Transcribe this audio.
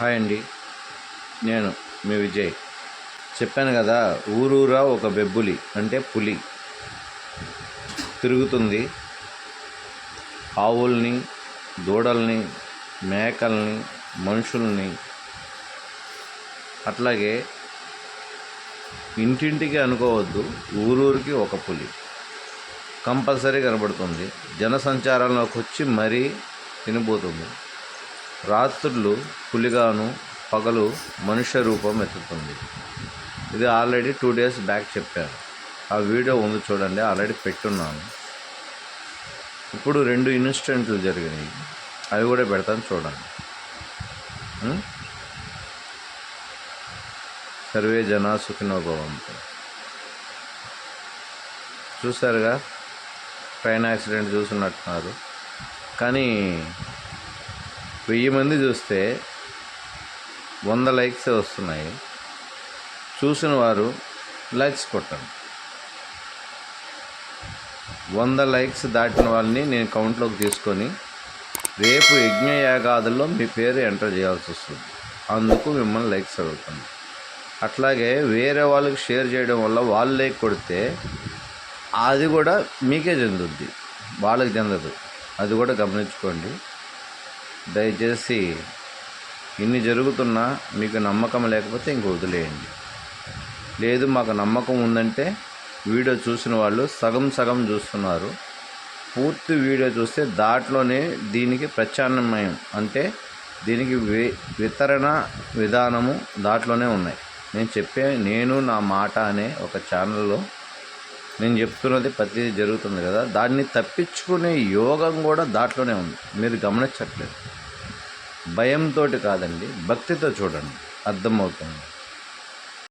Hi అండి. నేను మీ విజయ్. చెప్పాను కదా ఊరూరా ఒక బెబ్బులి అంటే పులి. తిరుగుతుంది. ఆవుల్ని దూడల్ని మేకల్ని మనుషుల్ని. అట్లాగే ఇంటింటికి అనుకోవద్దు ఊరూరికి ఒక పులి. కంపల్సరీ కనబడుతుంది. జనసంచారంలోకి వచ్చి మరీ తినిపోతుంది రాత్రులు పులిగాను పగలు మనుష్య రూపం ఎత్తుతుంది. ఇది ఆల్రెడీ టూ డేస్ బ్యాక్ చెప్పాను. ఆ వీడియో ఉంది చూడండి ఆల్రెడీ పెట్టున్నాను. ఇప్పుడు రెండు ఇన్సిడెంట్లు జరిగినాయి. అవి కూడా పెడతాను చూడండి. సర్వే జన సుఖినోభవంతో చూసారుగా ట్రైన్ యాక్సిడెంట్ చూస్తున్నట్టున్నారు. కానీ వెయ్యి మంది చూస్తే వంద లైక్స్ వస్తున్నాయి. చూసిన వారు లైక్స్ కొట్టండి. వంద లైక్స్ దాటిన వాళ్ళని నేను కౌంట్లోకి తీసుకొని రేపు యజ్ఞయాగాదుల్లో మీ పేరు ఎంటర్ చేయాల్సి వస్తుంది. అందుకు మిమ్మల్ని లైక్స్ అడుగుతాను. అట్లాగే వేరే వాళ్ళకి షేర్ చేయడం వల్ల వాళ్ళు లైక్ కొడితే అది కూడా మీకే చెందుద్ది. వాళ్ళకి చెందదు. అది కూడా గమనించుకోండి. దయచేసి ఇన్ని జరుగుతున్నా మీకు నమ్మకం లేకపోతే ఇంక వదిలేయండి. లేదు మాకు నమ్మకం ఉందంటే వీడియో చూసిన వాళ్ళు సగం సగం చూస్తున్నారు. పూర్తి వీడియో చూస్తే దాంట్లోనే దీనికి ప్రత్యామ్నాయం అంటే దీనికి వి వితరణ విధానము దాంట్లోనే ఉన్నాయి. నేను చెప్పే నేను నా మాట అనే ఒక ఛానల్లో నేను చెప్తున్నది ప్రతి జరుగుతుంది కదా దాన్ని తప్పించుకునే యోగం కూడా దాంట్లోనే ఉంది. మీరు గమనించట్లేదు. భయంతో కాదండి భక్తితో చూడండి అర్థమవుతుంది.